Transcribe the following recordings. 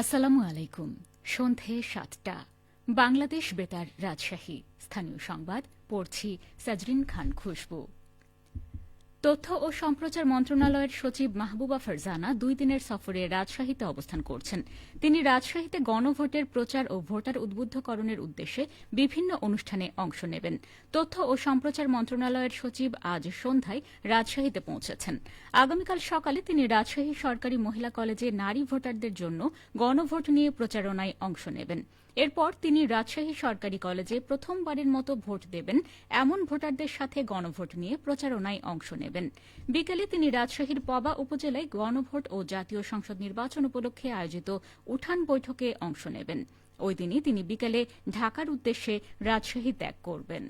আসসালামু আলাইকুম। সন্ধে সাতটা। বাংলাদেশ বেতার রাজশাহী। স্থানীয় সংবাদ পড়ছি সাজরিন খান খুশবু। তথ্য ও সম্প্রচার মন্ত্রণালয়ের সচিব মাহবুবা ফারজানা দুই দিনের সফরে রাজশাহীতে অবস্থান করছেন। তিনি রাজশাহীতে গণভোটের প্রচার ও ভোটার উদ্বুদ্ধকরণের উদ্দেশ্যে বিভিন্ন অনুষ্ঠানে অংশ নেবেন। তথ্য ও সম্প্রচার মন্ত্রণালয়ের সচিব আজ সন্ধ্যায় রাজশাহীতে পৌঁছেছেন। আগামীকাল সকালে তিনি রাজশাহী সরকারি মহিলা কলেজে নারী ভোটারদের জন্য গণভোট নিয়ে প্রচারণায় অংশ নেবেন। এরপর তিনি রাজশাহী সরকারি কলেজে প্রথমবারের মতো ভোট দেবেন। এমন ভোটারদের সাথে গণভোট নিয়ে প্রচারণায় অংশ নেবেন। বিকেলে তিনি রাজশাহীর পবা উপজেলায় গণভোট ও জাতীয় সংসদ নির্বাচন উপলক্ষে আয়োজিত উঠান বৈঠকে অংশ নেবেন। ওই দিনই তিনি বিকেলে ঢাকার উদ্দেশ্যে রাজশাহী ত্যাগ করবেন।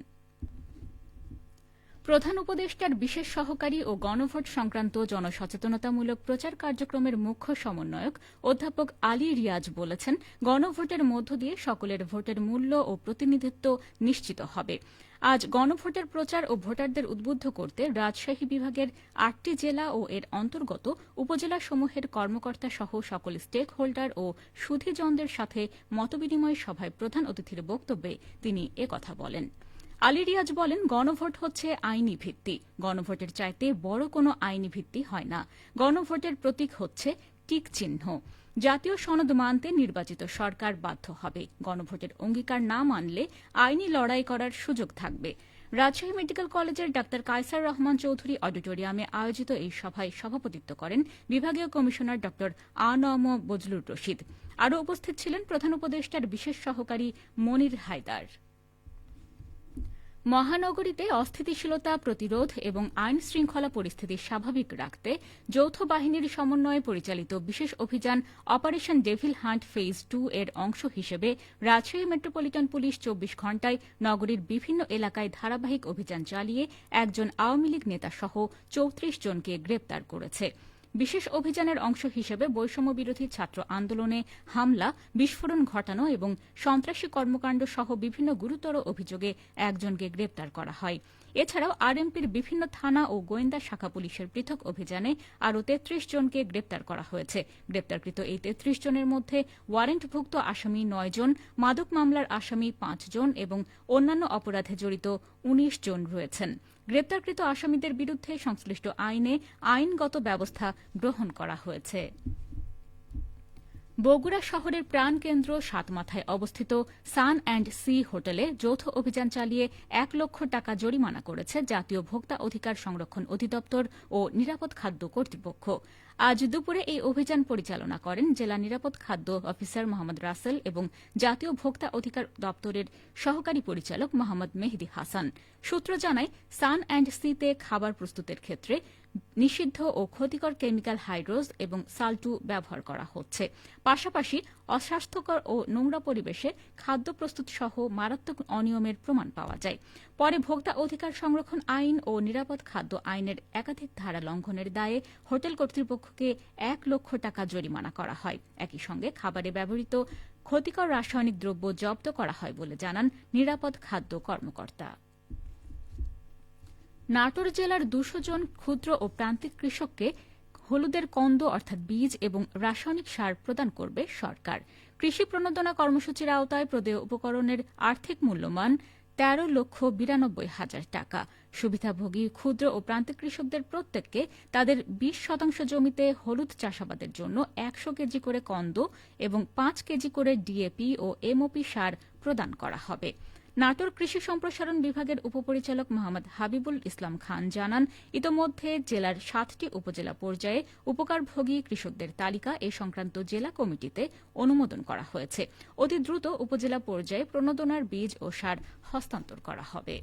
প্রধান উপদেষ্টার বিশেষ সহকারী ও গণভোট সংক্রান্ত জনসচেতনতামূলক প্রচার কার্যক্রমের মুখ্য সমন্বয়ক অধ্যাপক আলী রিয়াজ বলেছেন, গণভোটের মধ্য দিয়ে সকলের ভোটের মূল্য ও প্রতিনিধিত্ব নিশ্চিত হবে। আজ গণভোটের প্রচার ও ভোটারদের উদ্বুদ্ধ করতে রাজশাহী বিভাগের আটটি জেলা ও এর অন্তর্গত উপজেলাসমূহের কর্মকর্তা সহ সকল স্টেক হোল্ডার ও সুধীজনদের সাথে মতবিনিময় সভায় প্রধান অতিথির বক্তব্যে তিনি একথা বলেন। আলী রিয়াজ বলেন, গণভোট হচ্ছে আইনি ভিত্তি। গণভোটের চাইতে বড় কোনো আইনি ভিত্তি হয় না। গণভোটের প্রতীক হচ্ছে টিক চিহ্ন। জাতীয় সনদ মানতে নির্বাচিত সরকার বাধ্য হবে। গণভোটের অঙ্গীকার না মানলে আইনি লড়াই করার সুযোগ থাকবে। রাজশাহী মেডিকেল কলেজের ডাক্তার কায়সার রহমান চৌধুরী অডিটোরিয়ামে আয়োজিত এই সভায় সভাপতিত্ব করেন বিভাগীয় কমিশনার ড. আনম বজলুর রশিদ। আরও উপস্থিত ছিলেন প্রধান উপদেষ্টার বিশেষ সহকারী মনির হায়দার। মহানগরীতে অস্থিতিশীলতা প্রতিরোধ এবং আইন শৃঙ্খলা পরিস্থিতি স্বাভাবিক রাখতে যৌথ বাহিনীর সমন্বয়ে পরিচালিত বিশেষ অভিযান operation devil hunt phase two এর অংশ হিসেবে রাজশাহী মেট্রোপলিটন পুলিশ চব্বিশ ঘণ্টায় নগরীর বিভিন্ন এলাকায় ধারাবাহিক অভিযান চালিয়ে একজন আওয়ামী লীগ নেতাসহ চৌত্রিশ জনকে গ্রেপ্তার করেছে। বিশেষ অভিযানের অংশ হিসেবে বৈষম্য বিরোধী ছাত্র আন্দোলনে হামলা, বিস্ফোরণ ঘটানো এবং সন্ত্রাসী কর্মকাণ্ড সহ বিভিন্ন গুরুতর অভিযোগে একজনকে গ্রেপ্তার করা হয়। এছাড়াও আরএমপির বিভিন্ন থানা ও গোয়েন্দা শাখা পুলিশের পৃথক অভিযানে আরও তেত্রিশ জনকে গ্রেপ্তার করা হয়েছে। গ্রেপ্তারকৃত এই তেত্রিশ জনের মধ্যে ওয়ারেন্টভুক্ত আসামি নয় জন, মাদক মামলার আসামি পাঁচ জন এবং অন্যান্য অপরাধে জড়িত উনিশ জন রয়েছেন। গ্রেপ্তারকৃত আসামিদের বিরুদ্ধে সংশ্লিষ্ট আইনে আইনগত ব্যবস্থা গ্রহণ করা হয়েছে। বগুড়া শহরের প্রাণকেন্দ্র সাতমাথায় অবস্থিত সান অ্যান্ড সি হোটেলে যৌথ অভিযান চালিয়ে এক লক্ষ টাকা জরিমানা করেছে জাতীয় ভোক্তা অধিকার সংরক্ষণ অধিদপ্তর ও নিরাপদ খাদ্য কর্তৃপক্ষ। আজ দুপুরে এই অভিযান পরিচালনা করেন জেলা নিরাপদ খাদ্য অফিসার মোহাম্মদ রাসেল এবং জাতীয় ভোক্তা অধিকার দপ্তরের সহকারী পরিচালক মোহাম্মদ মেহেদি হাসান। সূত্র জানায়, সান অ্যান্ড সিতে খাবার প্রস্তুতের ক্ষেত্রে নিষিদ্ধ ও ক্ষতিকর কেমিক্যাল হাইড্রোজ এবং সালটু ব্যবহার করা হচ্ছে। পাশাপাশি অস্বাস্থ্যকর ও নোংরা পরিবেশে খাদ্য প্রস্তুত সহ মারাত্মক অনিয়মের প্রমাণ পাওয়া যায়। পরে ভোক্তা অধিকার সংরক্ষণ আইন ও নিরাপদ খাদ্য আইনের একাধিক ধারা লঙ্ঘনের দায়ে হোটেল কর্তৃপক্ষকে এক লক্ষ টাকা জরিমানা করা হয়। একই সঙ্গে খাবারে ব্যবহৃত ক্ষতিকর রাসায়নিক দ্রব্য জব্দ করা হয় বলে জানান নিরাপদ খাদ্য কর্মকর্তা। নাটোর জেলার দুশো জন ক্ষুদ্র ও প্রান্তিক কৃষককে হলুদের কন্দ অর্থাৎ বীজ এবং রাসায়নিক সার প্রদান করবে সরকার। কৃষি প্রণোদনা কর্মসূচির আওতায় প্রদেয় উপকরণের আর্থিক মূল্যমান তেরো লক্ষ বিরানব্বই হাজার টাকা। সুবিধাভোগী, ক্ষুদ্র ও প্রান্তিক কৃষকদের প্রত্যেককে তাদের বিশ শতাংশ জমিতে হলুদ চাষাবাদের জন্য একশো কেজি করে কন্দ এবং পাঁচ কেজি করে ডিএপি ও এমওপি সার প্রদান করা হবে। নাটোর কৃষি সম্প্রসারণ বিভাগের উপপরিচালক মোহাম্মদ হাবিবুল ইসলাম খান জানান, ইতোমধ্যে জেলার সাতটি উপজেলা পর্যায়ে উপকারভোগী কৃষকদের তালিকা এ সংক্রান্ত জেলা কমিটিতে অনুমোদন করা হয়েছে। অতি দ্রুত উপজেলা পর্যায়ে প্রণোদনার বীজ ও সার হস্তান্তর করা হবে।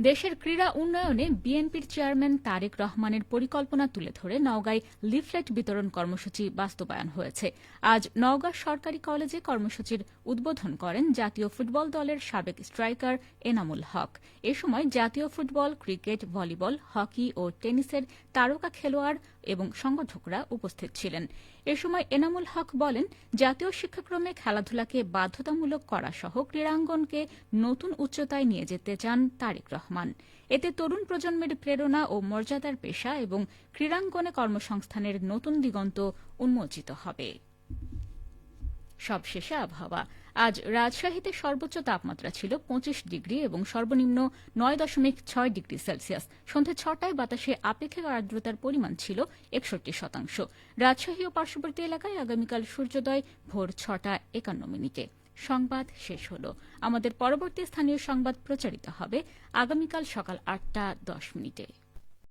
দেশের ক্রীড়া উন্নয়নে বিএনপির চেয়ারম্যান তারেক রহমানের পরিকল্পনা তুলে ধরে নওগাঁয় লিফলেট বিতরণ কর্মসূচি বাস্তবায়ন হয়েছে। আজ নওগাঁ সরকারি কলেজে কর্মসূচির উদ্বোধন করেন জাতীয় ফুটবল দলের সাবেক স্ট্রাইকার এনামুল হক। এ সময় জাতীয় ফুটবল, ক্রিকেট, ভলিবল, হকি ও টেনিসের তারকা খেলোয়াড় এবং সংগঠকরা উপস্থিত ছিলেন। এ সময় এনামুল হক বলেন, জাতীয় শিক্ষাক্রমে খেলাধুলাকে বাধ্যতামূলক করা সহ ক্রীড়াঙ্গনকে নতুন উচ্চতায় নিয়ে যেতে চান তারেক রহমান। এতে তরুণ প্রজন্মের প্রেরণা ও মর্যাদার পেশা এবং ক্রীড়াঙ্গনে কর্মসংস্থানের নতুন দিগন্ত উন্মোচিত হবে। সবশেষে আবহাওয়া। আজ রাজশাহীতে সর্বোচ্চ তাপমাত্রা ছিল পঁচিশ ডিগ্রি এবং সর্বনিম্ন নয় দশমিক ছয় ডিগ্রি সেলসিয়াস। সন্ধে ছটায় বাতাসে আপেক্ষিক আর্দ্রতার পরিমাণ ছিল একষট্টি শতাংশ। রাজশাহী ও পার্শ্ববর্তী এলাকায় আগামীকাল সূর্যোদয় ভোর ছটা একান্ন মিনিটে। সংবাদ শেষ হল। আমাদের পরবর্তী স্থানীয় সংবাদ প্রচারিত হবে আগামীকাল সকাল আটটা দশ মিনিটে।